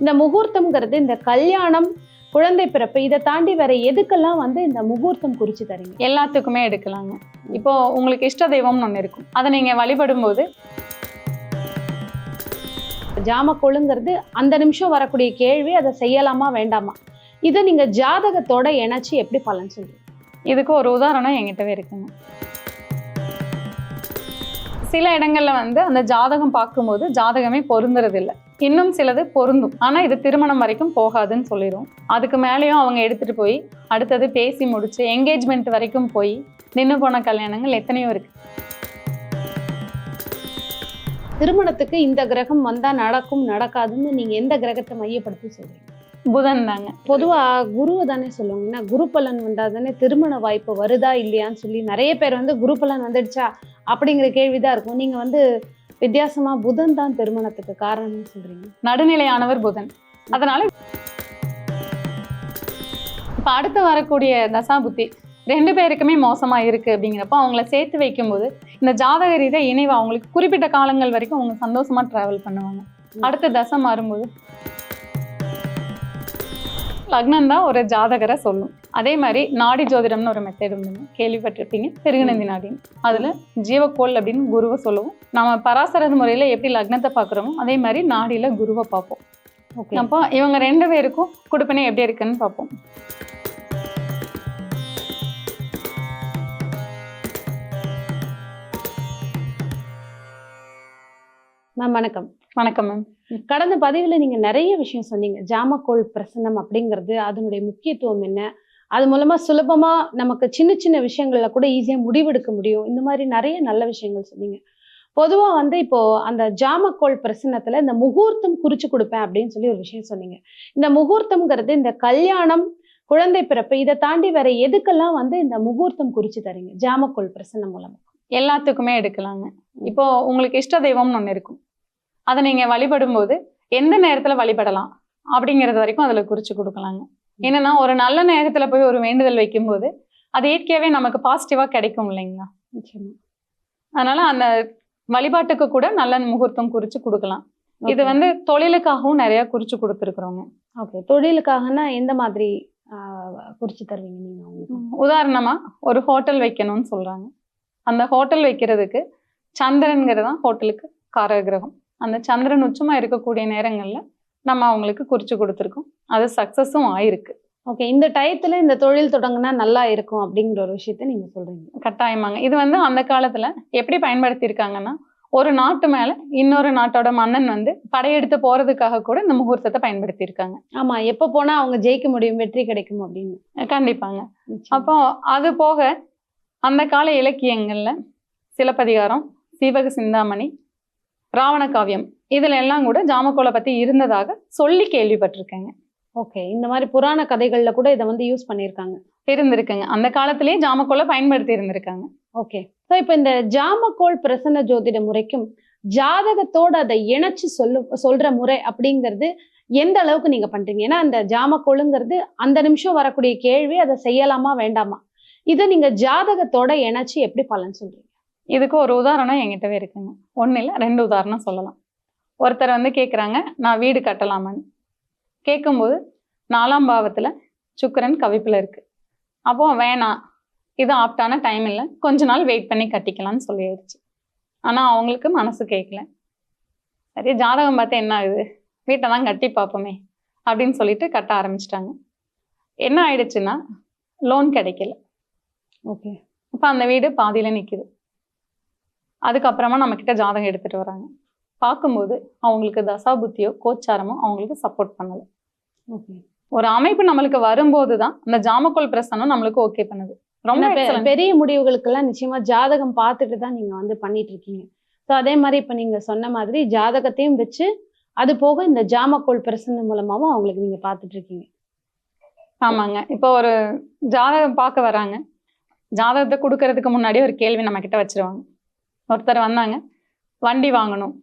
இந்த முகூர்த்தம்ங்கிறது இந்த கல்யாணம் குழந்தை பிறப்பு இதை தாண்டி வேற எதுக்கெல்லாம் வந்து இந்த முகூர்த்தம் குறிச்சு தரீங்க? எல்லாத்துக்குமே எடுக்கலாங்க. இப்போ உங்களுக்கு இஷ்ட தெய்வம்னு ஒன்று இருக்கும். அதை நீங்க வழிபடும் போது ஜாமக்கோளுங்கிறது அந்த நிமிஷம் வரக்கூடிய கேள்வி அதை செய்யலாமா வேண்டாமா? இதை நீங்க ஜாதகத்தோட இணைச்சு எப்படி பலன் சொல்றீங்க? இதுக்கு ஒரு உதாரணம் என்கிட்டவே இருக்குங்க. சில இடங்கள்ல வந்து அந்த ஜாதகம் பார்க்கும்போது ஜாதகமே பொருந்துறது இல்ல இன்னும் சிலது பொருந்தும். ஆனா இது திருமணம் வரைக்கும் போகாதுன்னு சொல்லிடும் அதுக்கு மேலேயும் அவங்க எடுத்துட்டு போய் அடுத்தது பேசி முடிச்சு என்கேஜ்மெண்ட் வரைக்கும் போய் நின்று போன கல்யாணங்கள் எத்தனையோ இருக்கு. திருமணத்துக்கு இந்த கிரகம் வந்தா நடக்கும் நடக்காதுன்னு நீங்க எந்த கிரகத்தை மையப்படுத்தி சொல்றீங்க? புதன் தாங்க. பொதுவா குருவை தானே சொல்லுவாங்க ஏன்னா குரு பலன் வந்தா தானே திருமண வாய்ப்பு வருதா இல்லையான்னு சொல்லி நிறைய பேர் வந்து குரு பலன் வந்துடுச்சா அப்படிங்கிற கேள்விதான் இருக்கும். நீங்க வந்து வித்தியாசமா புதன் தான் திருமணத்துக்கு காரணம்னு சொல்றீங்க. நடுநிலையானவர் புதன். அதனால இப்ப அடுத்து வரக்கூடிய தசாபுத்தி ரெண்டு பேருக்குமே மோசமா இருக்கு அப்படிங்கிறப்ப அவங்கள சேர்த்து வைக்கும்போது இந்த ஜாதக ரீதியா இணைவு அவங்களுக்கு குறிப்பிட்ட காலங்கள் வரைக்கும் அவங்க சந்தோஷமா டிராவல் பண்ணுவாங்க. அடுத்த தசை மாறும்போது லக்னம் தான் ஒரு ஜாதகரை சொல்லும். அதே மாதிரி நாடி ஜோதிடம்னு ஒரு மெத்தட் உண்டுங்க கேள்விப்பட்டிருப்பீங்க. பெருகுநந்தி நாடின்னு அதுல ஜீவக்கோள் அப்படின்னு குருவை சொல்லுவோம். நம்ம பராசர முறையில எப்படி லக்னத்தை பார்க்குறோமோ அதே மாதிரி நாடியில குருவை பார்ப்போம். ஓகே அப்போ இவங்க ரெண்டு பேருக்கும் குடுப்பினை எப்படி இருக்குன்னு பார்ப்போம். மேம் வணக்கம். வணக்கம் மேம் கடந்த பதிவுல நீங்க நிறைய விஷயம் சொன்னீங்க. ஜாமக்கோள் பிரசன்னம் அப்படிங்கிறது அதனுடைய முக்கியத்துவம் என்ன? அது மூலமா சுலபமா நமக்கு சின்ன சின்ன விஷயங்கள்ல கூட ஈஸியா முடிவெடுக்க முடியும். இந்த மாதிரி நிறைய நல்ல விஷயங்கள் சொன்னீங்க. பொதுவா வந்து இப்போ அந்த ஜாமக்கோள் பிரசனத்துல இந்த முகூர்த்தம் குறிச்சு கொடுப்பேன் அப்படின்னு சொல்லி ஒரு விஷயம் சொன்னீங்க. இந்த முகூர்த்தம்ங்கிறது இந்த கல்யாணம் குழந்தை பிறப்பு இதை தாண்டி வேற எதுக்கெல்லாம் வந்து இந்த முகூர்த்தம் குறிச்சு தரீங்க? ஜாமக்கோள் பிரசன்னம் மூலமா. எல்லாத்துக்குமே எடுக்கலாங்க. இப்போ உங்களுக்கு இஷ்ட தெய்வம்னு ஒன்று இருக்கும். அதை நீங்க வழிபடும் போது எந்த நேரத்துல வழிபடலாம் அப்படிங்கிறது வரைக்கும் அதுல குறிச்சு கொடுக்கலாங்க. என்னன்னா ஒரு நல்ல நேரத்துல போய் ஒரு வேண்டுதல் வைக்கும்போது அது இயற்கையாவே நமக்கு பாசிட்டிவா கிடைக்கும் இல்லைங்களா? அதனால அந்த வழிபாட்டுக்கு கூட நல்ல முகூர்த்தம் குறிச்சு கொடுக்கலாம். இது வந்து தொழிலுக்காகவும் நிறைய குறிச்சு கொடுத்துருக்குறோங்க. ஓகே. தொழிலுக்காகனா எந்த மாதிரி குறிச்சு தருவீங்க நீங்க உதாரணமா ஒரு ஹோட்டல் வைக்கணும்னு சொல்றாங்க. அந்த ஹோட்டல் வைக்கிறதுக்கு சந்திரன்கிறது தான் ஹோட்டலுக்கு காரகிரகம். அந்த சந்திரன் உச்சமா இருக்கக்கூடிய நேரங்கள்ல நம்ம அவங்களுக்கு குறிச்சு கொடுத்துருக்கோம். அது சக்சஸும் ஆயிருக்கு. ஓகே இந்த டயத்துல இந்த தொழில் தொடங்குனா நல்லா இருக்கும் அப்படிங்கிற ஒரு விஷயத்த நீங்க சொல்றீங்க. கட்டாயமாங்க. இது வந்து அந்த காலத்துல எப்படி பயன்படுத்தியிருக்காங்கன்னா ஒரு நாட்டு மேல இன்னொரு நாட்டோட மன்னன் வந்து படையெடுத்து போறதுக்காக கூட இந்த முகூர்த்தத்தை பயன்படுத்தியிருக்காங்க. ஆமா எப்ப போனா அவங்க ஜெயிக்க முடியும் வெற்றி கிடைக்கும் அப்படின்னு. கண்டிப்பாங்க. அப்போ அது போக அந்த கால இலக்கியங்கள்ல சிலப்பதிகாரம் சீவக சிந்தாமணி ராவண காவியம். இதுல எல்லாம் கூட ஜாமக்கோலை பத்தி இருந்ததாக சொல்லி கேள்விப்பட்டிருக்கேங்க. ஓகே இந்த மாதிரி புராண கதைகள்ல கூட இதை வந்து யூஸ் பண்ணியிருக்காங்க. இருந்திருக்குங்க. அந்த காலத்திலேயே ஜாமக்கோலை பயன்படுத்தி இருந்திருக்காங்க. ஓகே ஸோ இப்போ இந்த ஜாமக்கோள் பிரசன்ன ஜோதிட முறைக்கும் ஜாதகத்தோட அதை இணைச்சு சொல்லு சொல்ற முறை அப்படிங்கிறது எந்த அளவுக்கு நீங்க பண்றீங்க? ஏன்னா அந்த ஜாமக்கோளுங்கிறது அந்த நிமிஷம் வரக்கூடிய கேள்வி அதை செய்யலாமா வேண்டாமா? இதை நீங்க ஜாதகத்தோட இணைச்சு எப்படி பலன் சொல்றீங்க? இதுக்கு ஒரு உதாரணம் என்கிட்டவே இருக்குங்க. ஒண்ணு இல்ல ரெண்டு உதாரணம் சொல்லலாம். ஒருத்தர் வந்து கேக்குறாங்க நான் வீடு கட்டலாமான்னு? கேட்கும்போது நாலாம் பாவத்துல சுக்கிரன் கவிப்புல இருக்கு. அப்போ வேணாம் இது ஆப்டான டைம் இல்லை. கொஞ்ச நாள் வெயிட் பண்ணி கட்டிக்கலாம்னு சொல்லிடுச்சு ஆனா அவங்களுக்கு மனசு கேட்கல சரி ஜாதகம் பார்த்து என்ன ஆகுது? வீட்டை தான் கட்டி பார்ப்போமே அப்படின்னு சொல்லிட்டு கட்ட ஆரம்பிச்சிட்டாங்க. என்ன ஆயிடுச்சுன்னா லோன் கிடைக்கல. ஓகே இப்போ அந்த வீடு பாதியில நிக்குது. அதுக்கப்புறமா நம்ம கிட்ட ஜாதகம் எடுத்துட்டு வராங்க. பார்க்கும்போது அவங்களுக்கு தசாபுத்தியோ கோச்சாரமோ அவங்களுக்கு சப்போர்ட் பண்ணல. ஓகே. ஒரு அமைப்பு நம்மளுக்கு வரும்போது தான் அந்த ஜாமக்கோல் பிரசனம் நம்மளுக்கு ஓகே பண்ணுது. ரொம்ப. பெரிய முடிவுகளுக்கெல்லாம் நிச்சயமா ஜாதகம் பார்த்துட்டு தான் நீங்க வந்து பண்ணிட்டு இருக்கீங்க ஸோ அதே மாதிரி இப்ப நீங்க சொன்ன மாதிரி ஜாதகத்தையும் வச்சு அது போக இந்த ஜாமக்கோள் பிரசன்னம் மூலமாவும் அவங்களுக்கு நீங்க பார்த்துட்டு இருக்கீங்க ஆமாங்க. இப்போ ஒரு ஜாதகம் பார்க்க வராங்க. ஜாதகத்தை கொடுக்கறதுக்கு முன்னாடி ஒரு கேள்வி நம்ம கிட்ட வச்சிருவாங்க. ஒருத்தர் வந்தாங்க. வண்டி வாங்கணும்.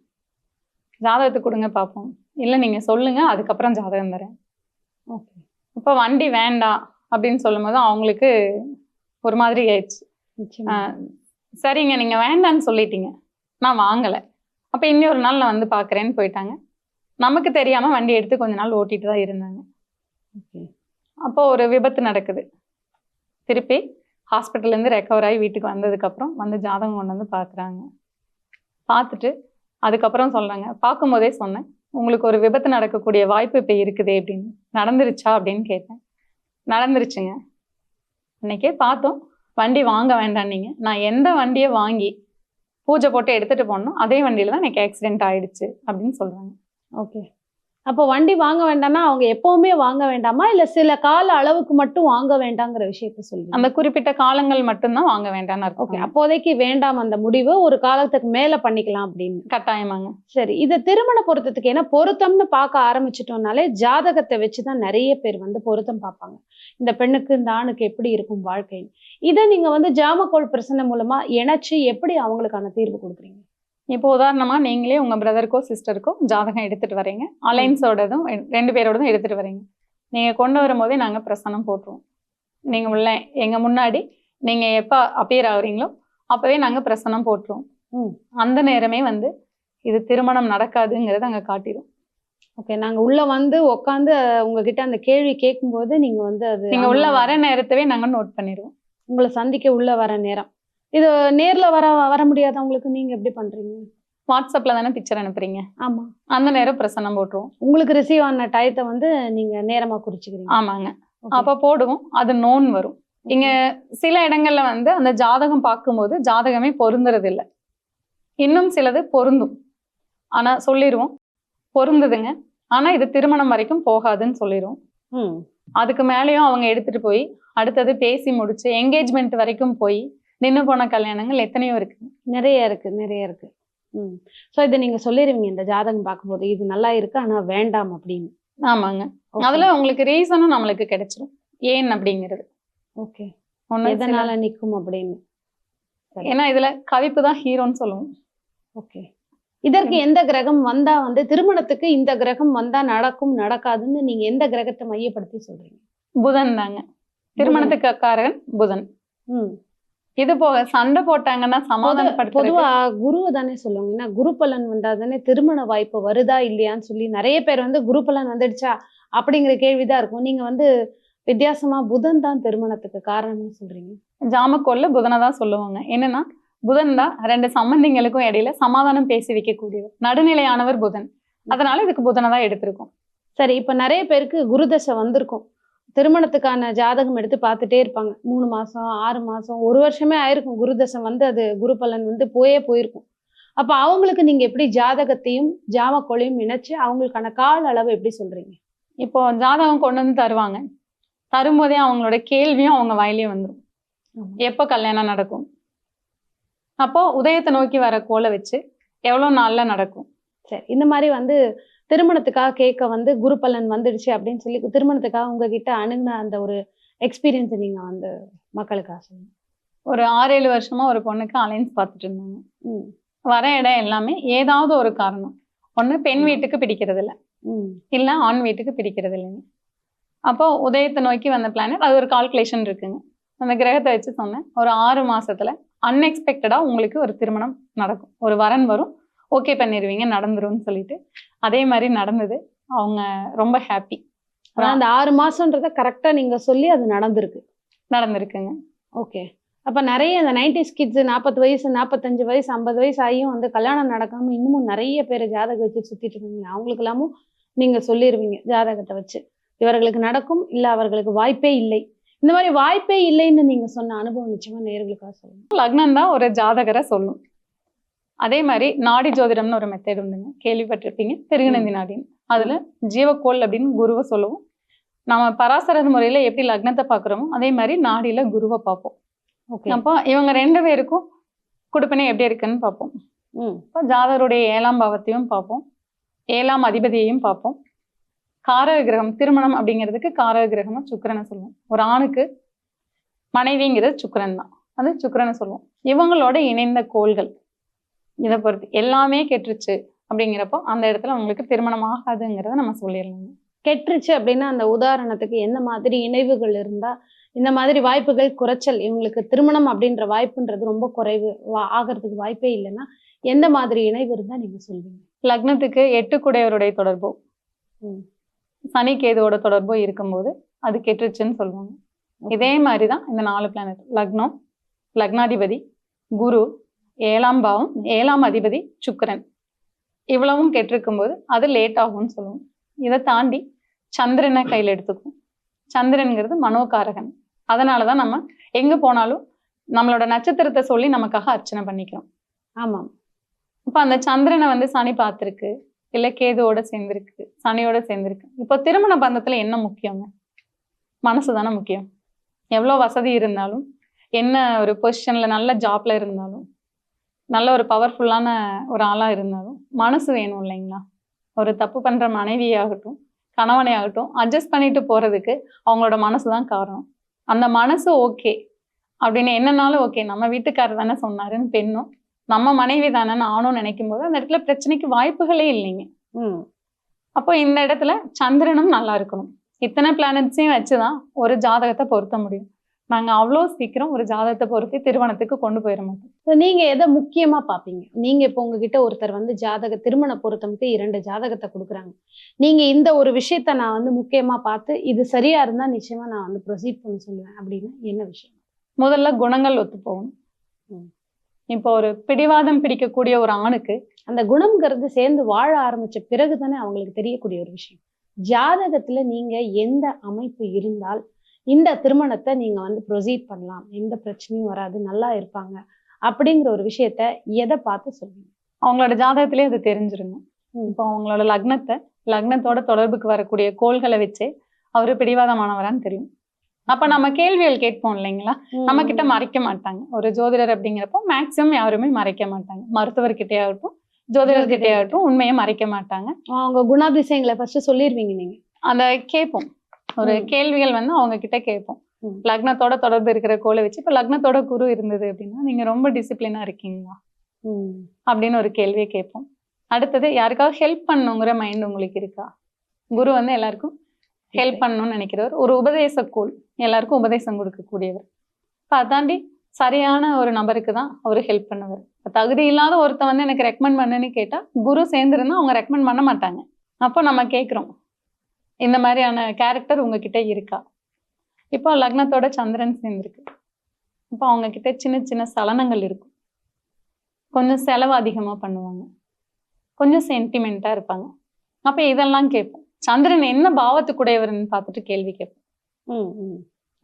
ஜாதகத்தை கொடுங்க பார்ப்போம் இல்லை நீங்க சொல்லுங்க அதுக்கப்புறம் ஜாதகம் தரேன். ஓகே இப்போ வண்டி வேண்டாம் அப்படின்னு சொல்லும்போது அவங்களுக்கு ஒரு மாதிரி ஆயிடுச்சு. சரிங்க நீங்க வேண்டான்னு சொல்லிட்டீங்க. நான் வாங்கலை. அப்போ இன்னொரு நாள் நான் வந்து பார்க்குறேன்னு போயிட்டாங்க. நமக்கு தெரியாம வண்டி எடுத்து கொஞ்ச நாள் ஓட்டிட்டு தான் இருந்தாங்க. ஓகே அப்போ ஒரு விபத்து நடக்குது. திருப்பி ஹாஸ்பிட்டல்லேருந்து ரெக்கவர் ஆகி வீட்டுக்கு வந்ததுக்கப்புறம் வந்து ஜாதகம் கொண்டு வந்து பார்க்குறாங்க. பார்த்துட்டு அதுக்கப்புறம் சொல்கிறாங்க பார்க்கும்போதே சொன்னேன் உங்களுக்கு ஒரு விபத்து நடக்கக்கூடிய வாய்ப்பு இப்போ இருக்குது அப்படின்னு. நடந்துருச்சா? அப்படின்னு கேட்டேன். நடந்துருச்சுங்க. அன்னைக்கே பார்த்தோம். வண்டி வாங்க வேண்டாம் நீங்கள் நான் எந்த வண்டியை வாங்கி பூஜை போட்டு எடுத்துகிட்டு போனோம் அதே வண்டியில தான் எனக்கு ஆக்சிடென்ட் ஆயிடுச்சு அப்படின்னு சொல்கிறாங்க ஓகே. அப்போ வண்டி வாங்க வேண்டாம்னா அவங்க எப்பவுமே வாங்க வேண்டாமா? இல்ல சில கால அளவுக்கு மட்டும் வாங்க வேண்டாங்கிற விஷயத்த சொல்லுங்க அந்த குறிப்பிட்ட காலங்கள் மட்டும்தான் வாங்க வேண்டாம்னு ஓகே. அப்போதைக்கு வேண்டாம் அந்த முடிவு ஒரு காலத்துக்கு மேல பண்ணிக்கலாம் அப்படின்னு. கட்டாயமாங்க. சரி இது திருமண பொருத்தத்துக்கு ஏன்னா பொருத்தம்னு பார்க்க ஆரம்பிச்சிட்டோம்னாலே ஜாதகத்தை வச்சுதான் நிறைய பேர் வந்து பொருத்தம் பார்ப்பாங்க. இந்த பெண்ணுக்கு இந்த ஆணுக்கு எப்படி இருக்கும் வாழ்க்கைன்னு. இதை நீங்க வந்து ஜாமக்கோள் பிரச்சனை மூலமா இணைச்சு எப்படி அவங்களுக்கான தீர்வு கொடுக்குறீங்க? இப்போ உதாரணமா நீங்களே உங்க பிரதருக்கோ சிஸ்டருக்கோ ஜாதகம் எடுத்துட்டு வரீங்க அலைன்ஸோடதும் ரெண்டு பேரோடதும் எடுத்துட்டு வரீங்க நீங்க கொண்டு வரும்போதே நாங்க பிரசனம் போட்டுருவோம். நீங்க உள்ள எங்க முன்னாடி நீங்க எப்ப அப்பியர் ஆகுறீங்களோ அப்பவே நாங்க பிரசனம் போட்டுருவோம். ம். அந்த நேரமே வந்து இது திருமணம் நடக்காதுங்கிறத அங்க காட்டிடும் ஓகே நாங்க உள்ள வந்து உட்காந்து உங்ககிட்ட அந்த கேள்வி கேட்கும்போது நீங்க வந்து அது நீங்க உள்ள வர நேரத்தவே நாங்க நோட் பண்ணிடுவோம் உங்களை சந்திக்க உள்ள வர நேரம். இது நேர்ல வர வர முடியாதவங்களுக்கு நீங்க எப்படி பண்றீங்க? வாட்ஸ்அப்ல தானே பிக்சர் அனுப்புறீங்க. ஆமா. அந்த நேரம் பிரசனம் போட்டுருவோம். உங்களுக்கு ரிசீவ் ஆன டயத்தை வந்து நீங்க நேரமா குறிச்சுக்கிறீங்க. ஆமாங்க. அப்ப போடுவோம். அது நோன் வரும். இங்க சில இடங்கள்ல வந்து அந்த ஜாதகம் பார்க்கும்போது ஜாதகமே பொருந்துறது இல்ல இன்னும் சிலது பொருந்தும். ஆனா சொல்லிடுவோம் பொருந்துதுங்க. ஆனா இது திருமணம் வரைக்கும் போகாதுன்னு சொல்லிடுவோம் அதுக்கு மேலேயும் அவங்க எடுத்துட்டு போய் அடுத்தது பேசி முடிச்சு என்கேஜ்மெண்ட் வரைக்கும் போய் நின்னு போன கல்யாணங்கள் எத்தனையோ இருக்கு. நிறைய இருக்கு நிறைய இருக்கு. ம். ஸோ இதை நீங்க சொல்லிடுவீங்க இந்த ஜாதகம் பார்க்கும்போது இது நல்லா இருக்கு ஆனா வேண்டாம் அப்படின்னு. ஆமாங்க. அதுல உங்களுக்கு ரீசனும் நம்மளுக்கு கிடைச்சிரும். ஏன் அப்படிங்கிறது. ஓகே சில- எதனால நிக்கும் அப்படின்னு. ஏன்னா இதுல கவிப்பு தான் ஹீரோன்னு சொல்லுவோம். ஓகே இதற்கு எந்த கிரகம் வந்தா வந்து திருமணத்துக்கு இந்த கிரகம் வந்தா நடக்கும் நடக்காதுன்னு நீங்க எந்த கிரகத்தை மையப்படுத்தி சொல்றீங்க? புதன் தாங்க. திருமணத்துக்கு காரகன் புதன். ம். இது போக சண்டை போட்டாங்கன்னா சமாதானப்படுத்துறது பொதுவா குருவை தானே சொல்லுவாங்க. ஏன்னா குரு பலன் வந்தா தானே திருமண வாய்ப்பு வருதா இல்லையான்னு சொல்லி நிறைய பேர் வந்து குரு பலன் வந்துடுச்சா அப்படிங்கிற கேள்விதான் இருக்கும். நீங்க வந்து வித்தியாசமா புதன் தான் திருமணத்துக்கு காரணம்னு சொல்றீங்க. ஜாமக்கோல்ல புதனை தான் சொல்லுவாங்க. என்னன்னா புதன் தான் ரெண்டு சம்பந்திங்களுக்கும் இடையில சமாதானம் பேசி வைக்கக்கூடியவர். நடுநிலையானவர் புதன். அதனால இதுக்கு புதனை தான் எடுத்திருக்கோம். சரி இப்ப நிறைய பேருக்கு குருதசை வந்திருக்கும். திருமணத்துக்கான ஜாதகம் எடுத்து பார்த்துட்டே இருப்பாங்க. மூணு மாசம் ஆறு மாசம் ஒரு வருஷமே ஆயிருக்கும். குருதசை வந்து அது குரு பலன் வந்து போயே போயிருக்கும். அப்ப அவங்களுக்கு நீங்க எப்படி ஜாதகத்தையும் ஜாமக்கோளையும் இணைச்சு அவங்களுக்கான கால அளவு எப்படி சொல்றீங்க? இப்போ ஜாதகம் கொண்டு வந்து தருவாங்க. தரும்போதே அவங்களோட கேள்வியும் அவங்க வாயிலே வந்துடும் எப்போ கல்யாணம் நடக்கும்? அப்போ உதயத்தை நோக்கி வர கோலை வச்சு எவ்வளவு நாள்ல நடக்கும்? சரி இந்த மாதிரி வந்து திருமணத்துக்காக கேட்க வந்து குரு பலன் வந்துடுச்சு அப்படின்னு சொல்லி திருமணத்துக்காக உங்ககிட்ட அணுகுன அந்த ஒரு எக்ஸ்பீரியன்ஸ் நீங்க வந்து மக்களுக்காக சொல்லுங்க. ஒரு ஆறு ஏழு வருஷமா ஒரு பொண்ணுக்கு அலைன்ஸ் பார்த்துட்டு இருந்தாங்க. ம். வர இடம் எல்லாமே ஏதாவது ஒரு காரணம். ஒண்ணு பெண் வீட்டுக்கு பிடிக்கிறது இல்ல ம். இல்ல ஆண் வீட்டுக்கு பிடிக்கிறது இல்லைங்க அப்போ உதயத்தை நோக்கி வந்த பிளானட் அது ஒரு கால்குலேஷன் இருக்குங்க. அந்த கிரகத்தை வச்சு சொன்னேன். ஒரு ஆறு மாசத்துல அன்எக்ஸ்பெக்டடா உங்களுக்கு ஒரு திருமணம் நடக்கும். ஒரு வரன் வரும். ஓகே பண்ணிடுவீங்க நடந்துரும்னு சொல்லிட்டு. அதே மாதிரி நடந்தது. அவங்க ரொம்ப ஹாப்பி அந்த ஆறு மாசம்ன்றத கரெக்டா நீங்க சொல்லி அது நடந்திருக்கு. நடந்திருக்குங்க. ஓகே. அப்ப நிறைய இந்த நைன்டிஸ் கிட்ஸ் நாற்பது வயசு நாற்பத்தஞ்சு வயசு ஐம்பது வயசு ஆகியும் வந்து கல்யாணம் நடக்காம இன்னமும் நிறைய பேர் ஜாதகம் வச்சு சுத்திட்டு இருக்காங்க அவங்களுக்கு எல்லாமும் நீங்க சொல்லிடுவீங்க ஜாதகத்தை வச்சு. இவர்களுக்கு நடக்கும் இல்ல அவர்களுக்கு வாய்ப்பே இல்லை. இந்த மாதிரி வாய்ப்பே இல்லைன்னு நீங்க சொன்ன அனுபவம் நிச்சயமா நேர்களுக்காக சொல்லுங்க. லக்னம் தான் ஒரு ஜாதகரை சொல்லும். அதே மாதிரி நாடி ஜோதிடம்னு ஒரு மெத்தட் உண்டுங்க. கேள்விப்பட்டிருப்பீங்க. திருகநந்தி நாடின்னு. அதுல ஜீவக்கோள் அப்படின்னு குருவை சொல்லுவோம். நம்ம பராசரர் முறையில எப்படி லக்னத்தை பார்க்குறோமோ அதே மாதிரி நாடியில குருவை பார்ப்போம். ஓகே. அப்போ இவங்க ரெண்டு பேருக்கும் குடுப்பினை எப்படி இருக்குன்னு பார்ப்போம். இப்போ ஜாதகருடைய ஏழாம் பாவத்தையும் பார்ப்போம். ஏழாம் அதிபதியையும் பார்ப்போம். காரக கிரகம் திருமணம் அப்படிங்கிறதுக்கு காரக கிரகமா சுக்கிரனை சொல்லுவோம். ஒரு ஆணுக்கு மனைவிங்கிறது சுக்கிரன் தான். அது சுக்கிரனை சொல்லுவோம். இவங்களோட இணைந்த கோள்கள். இதை பொறுத்து எல்லாமே கெட்டுருச்சு அப்படிங்கிறப்போ அந்த இடத்துல உங்களுக்கு திருமணம் ஆகாதுங்கிறத நம்ம சொல்லிடலாம் கெட்டுருச்சு அப்படின்னா அந்த உதாரணத்துக்கு என்ன மாதிரி இணைவுகள் இருந்தா இந்த மாதிரி வாய்ப்புகள் குறைச்சல் இவங்களுக்கு திருமணம் அப்படின்ற வாய்ப்புன்றது ரொம்ப குறைவு ஆகிறதுக்கு வாய்ப்பே இல்லைன்னா எந்த மாதிரி இணைவு இருந்தா நீங்க சொல்வீங்க? லக்னத்துக்கு எட்டு குடையவருடைய தொடர்போ. சனி கேதுவோட தொடர்போ இருக்கும்போது அது கெட்டுருச்சுன்னு சொல்லுவாங்க. இதே மாதிரி தான் இந்த நாலு பிளானட் லக்னம் லக்னாதிபதி குரு ஏழாம் பாவம் ஏழாம் அதிபதி சுக்கிரன். இவ்வளவும் கெட்டிருக்கும்போது அது லேட் ஆகும்னு சொல்லுவோம். இதை தாண்டி சந்திரனை கையில் எடுத்துக்கும் சந்திரன்கிறது மனோகாரகன். அதனால தான் நம்ம எங்க போனாலும் நம்மளோட நட்சத்திரத்தை சொல்லி நமக்காக அர்ச்சனை பண்ணிக்கிறோம். ஆமாம். இப்போ அந்த சந்திரனை வந்து சனி பார்த்துருக்கு இல்ல கேதுவோட சேர்ந்திருக்கு சனியோட சேர்ந்திருக்கு. இப்போ திருமண பந்தத்துல என்ன முக்கியங்க? மனசு தானே முக்கியம். எவ்வளோ வசதி இருந்தாலும் என்ன ஒரு பொசிஷன்ல நல்ல ஜாப்ல இருந்தாலும் நல்ல ஒரு பவர்ஃபுல்லான ஒரு ஆளா இருந்தாலும் மனசு வேணும் இல்லைங்களா? ஒரு தப்பு பண்ற மனைவியாகட்டும் கணவனே ஆகட்டும் அட்ஜஸ்ட் பண்ணிட்டு போறதுக்கு அவங்களோட மனசு தான் காரணம். அந்த மனசு ஓகே அப்படின்னு என்னன்னாலும் ஓகே நம்ம வீட்டுக்காரர் தானே சொன்னாருன்னு பெண்ணும் நம்ம மனைவி தானே நானும் நினைக்கும் போது அந்த இடத்துல பிரச்சனைக்கு வாய்ப்புகளே இல்லைங்க. அப்போ இந்த இடத்துல சந்திரனும் நல்லா இருக்கணும். இத்தனை பிளானட்ஸையும் வச்சுதான் ஒரு ஜாதகத்தை பொருத்த முடியும். நாங்க அவ்வளோ சீக்கிரம் ஒரு ஜாதகத்தை பொருத்தி திருமணத்துக்கு கொண்டு போயிட மாட்டோம். நீங்க எதை முக்கியமா பாப்பீங்க? நீங்க இப்போ உங்ககிட்ட ஒருத்தர் வந்து ஜாதக திருமண பொருத்தமுக்கு இரண்டு ஜாதகத்தை கொடுக்குறாங்க. நீங்க இந்த ஒரு விஷயத்த நான் வந்து முக்கியமா பார்த்து இது சரியா இருந்தா நிச்சயமா நான் வந்து ப்ரொசீட் பண்ண சொல்லுவேன். அப்படின்னு என்ன விஷயம்? முதல்ல குணங்கள் ஒத்து போகணும். இப்போ ஒரு பிடிவாதம் பிடிக்கக்கூடிய ஒரு ஆணுக்கு அந்த குணம்ங்கிறது சேர்ந்து வாழ ஆரம்பிச்ச பிறகு தானே அவங்களுக்கு தெரியக்கூடிய ஒரு விஷயம். ஜாதகத்துல நீங்க எந்த அமைப்பு இருந்தால் இந்த திருமணத்தை நீங்க வந்து ப்ரொசீட் பண்ணலாம். எந்த பிரச்சனையும் வராது. நல்லா இருப்பாங்க. அப்படிங்கிற ஒரு விஷயத்த எதை பார்த்து சொல்லுவீங்க அவங்களோட ஜாதகத்திலே அது தெரிஞ்சிருங்க. இப்போ அவங்களோட லக்னத்தை லக்னத்தோட தொடர்புக்கு வரக்கூடிய கோள்களை வச்சு அவரு பிடிவாதமானவரான்னு தெரியும். அப்ப நம்ம கேள்விகள் கேட்போம் இல்லைங்களா? நம்ம கிட்ட மறைக்க மாட்டாங்க. ஒரு ஜோதிடர் அப்படிங்கிறப்போ மேக்சிமம் யாருமே மறைக்க மாட்டாங்க. மருத்துவர்கிட்டே ஆகட்டும் ஜோதிடர்கிட்டே ஆகட்டும் உண்மையை மறைக்க மாட்டாங்க. அவங்க குணாதிசயங்களை ஃபர்ஸ்ட் சொல்லிருவீங்க நீங்க. அந்த கேட்போம். ஒரு. கேள்விகள் வந்து அவங்க கிட்ட கேட்போம். லக்னத்தோட தொடர்பு இருக்கிற கோளை வச்சு இப்ப லக்னத்தோட குரு இருந்தது அப்படின்னா நீங்க ரொம்ப டிசிப்ளினா இருக்கீங்களா? அப்படின்னு ஒரு கேள்வியை கேட்போம். அடுத்தது யாருக்காவது ஹெல்ப் பண்ணுங்கிற மைண்ட் உங்களுக்கு இருக்கா? குரு வந்து எல்லாருக்கும் ஹெல்ப் பண்ணணும்னு நினைக்கிறவர். ஒரு உபதேச கோல் எல்லாருக்கும் உபதேசம் கொடுக்கக்கூடியவர். இப்போ அதாண்டி சரியான ஒரு நபருக்கு தான் அவர் ஹெல்ப் பண்ணுவார். தகுதி இல்லாத ஒருத்தன் வந்து எனக்கு ரெக்கமெண்ட் பண்ணுன்னு கேட்டா குரு சேர்ந்துருந்தா அவங்க ரெக்கமெண்ட் பண்ண மாட்டாங்க. அப்போ நம்ம கேட்குறோம். இந்த மாதிரியான கேரக்டர் உங்ககிட்ட இருக்கா? இப்போ லக்னத்தோட சந்திரன் சேர்ந்துருக்கு. இப்போ அவங்க கிட்ட சின்ன சின்ன சலனங்கள் இருக்கும். கொஞ்சம் செலவு அதிகமா பண்ணுவாங்க. கொஞ்சம் சென்டிமெண்ட்டாக இருப்பாங்க. அப்போ இதெல்லாம் கேட்போம். சந்திரன் என்ன பாவத்துக்குடையவர்னு பார்த்துட்டு கேள்வி கேட்போம்.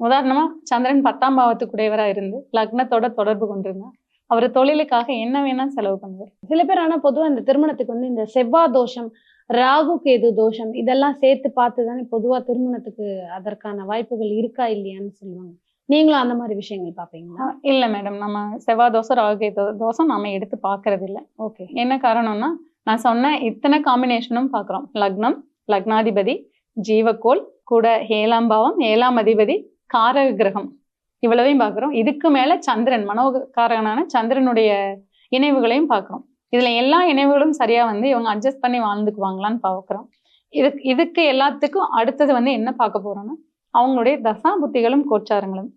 உதாரணமா சந்திரன் பத்தாம் பாவத்துக்குடையவரா இருந்து லக்னத்தோட தொடர்பு கொண்டிருந்தா அவர் தொழிலுக்காக என்ன வேணா செலவு பண்ணுவார். சில பேர் ஆனா பொதுவா இந்த திருமணத்துக்கு வந்து இந்த செவ்வாய் தோஷம் ராகு கேது தோஷம் இதெல்லாம் சேர்த்து பார்த்து தானே பொதுவா திருமணத்துக்கு அதற்கான வாய்ப்புகள் இருக்கா இல்லையான்னு சொல்லுவாங்க. நீங்களும் அந்த மாதிரி விஷயங்கள் பாப்பீங்களா இல்ல மேடம் நம்ம செவ்வாய் தோசை ராகு தோசை நம்ம எடுத்து பார்க்கறது இல்ல ஓகே என்ன காரணம்னா நான் சொன்ன இத்தனை காம்பினேஷனும் பார்க்குறோம். லக்னம் லக்னாதிபதி ஜீவக்கோள் கூட ஏழாம் பாவம் ஏழாம் அதிபதி காரக கிரகம் இவ்வளவையும் பார்க்குறோம். இதுக்கு மேல சந்திரன் மனோகாரகனான சந்திரனுடைய இணைவுகளையும் பார்க்குறோம். இதுல எல்லா இணைவுகளும் சரியா வந்து இவங்க அட்ஜஸ்ட் பண்ணி வாழ்ந்துக்குவாங்களான்னு பார்க்குறோம் இதுக்கு இதுக்கு எல்லாத்துக்கும் அடுத்தது வந்து என்ன பார்க்க போறோம்னா அவங்களுடைய தசா புத்திகளும் கோச்சாரங்களும்.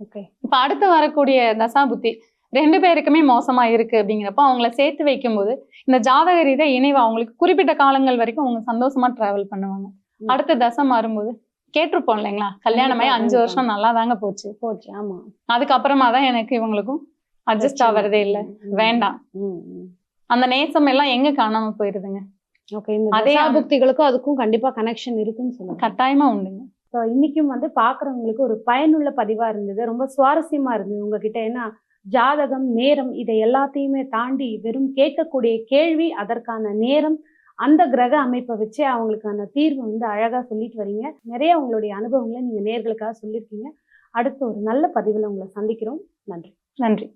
ஓகே இப்ப அடுத்து வரக்கூடிய தசா புத்தி ரெண்டு பேருக்குமே மோசமா இருக்கு அப்படிங்கிறப்போ அவங்கள சேர்த்து வைக்கும்போது இந்த ஜாதக ரீதியா இணைவு அவங்களுக்கு குறிப்பிட்ட காலங்கள் வரைக்கும் அவங்க சந்தோஷமா டிராவல் பண்ணுவாங்க. அடுத்த தசை மாறும்போது கேட்டிருப்போம் இல்லைங்களா? கல்யாணமாயி அஞ்சு. வருஷம் நல்லா தாங்க போச்சு. போச்சு ஆமா. அதுக்கப்புறமா தான் எனக்கு இவங்களுக்கும் அட்ஜஸ்ட் ஆவறதே இல்லை. வேண்டாம். அந்த நேசம் எல்லாம் எங்க காணாம போயிருதுங்க? ஓகே இந்த அதே தசாபுக்திகளுக்கும் அதுக்கும் கண்டிப்பா கனெக்ஷன் இருக்குன்னு சொல்லுவாங்க. கட்டாயமா உண்டுங்க. ஸோ இன்னைக்கும் வந்து பார்க்குறவங்களுக்கு ஒரு பயனுள்ள பதிவா இருந்தது. ரொம்ப சுவாரஸ்யமா இருந்தது. உங்ககிட்ட ஏன்னா ஜாதகம் நேரம் இதை எல்லாத்தையுமே தாண்டி வெறும் கேட்கக்கூடிய கேள்வி அதற்கான நேரம் அந்த கிரக அமைப்பை வச்சு அவங்களுக்கான தீர்வு வந்து அழகா சொல்லிட்டு வரீங்க. நிறைய உங்களுடைய அனுபவங்களை நீங்க நேர்களுக்காக சொல்லியிருக்கீங்க. அடுத்து ஒரு நல்ல பதிவில் உங்களை சந்திக்கிறோம். நன்றி. நன்றி.